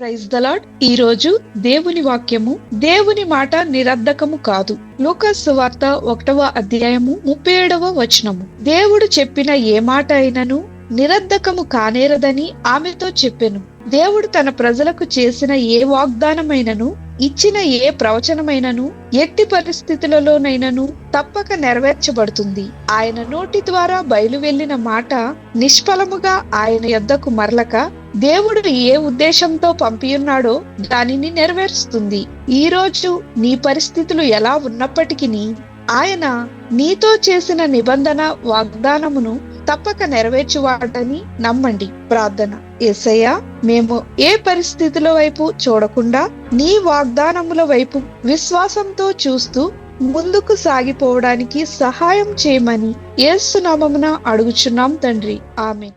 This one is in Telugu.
ప్రైజ్ దలాడ్ ఈ రోజు దేవుని వాక్యము దేవుని మాట నిరర్ధకము కాదు. లూకాస్ వార్త ఒకటవ అధ్యాయము ముప్పై ఏడవ వచనము. దేవుడు చెప్పిన ఏ మాట అయినను నిరర్ధకము కానేరదని ఆమెతో చెప్పెను. దేవుడు తన ప్రజలకు చేసిన ఏ వాగ్దానమైనను ఇచ్చిన ఏ ప్రవచనమైనను ఎట్టి పరిస్థితులలోనైనను తప్పక నెరవేర్చబడుతుంది. ఆయన నోటి ద్వారా బయలువెళ్ళిన మాట నిష్ఫలముగా ఆయన యొద్దకు మరలక దేవుడు ఏ ఉద్దేశంతో పంపియున్నాడో దానిని నెరవేరుస్తుంది. ఈ రోజు నీ పరిస్థితులు ఎలా ఉన్నప్పటికీ ఆయన నీతో చేసిన నిబంధన వాగ్దానమును తప్పక నెరవేర్చువాడని నమ్మండి. ప్రార్థన. ఎసయ్య మేము ఏ పరిస్థితుల వైపు చూడకుండా నీ వాగ్దానముల వైపు విశ్వాసంతో చూస్తూ ముందుకు సాగిపోవడానికి సహాయం చేయమని ఏసునామమున అడుగుచున్నాం తండ్రి. ఆమె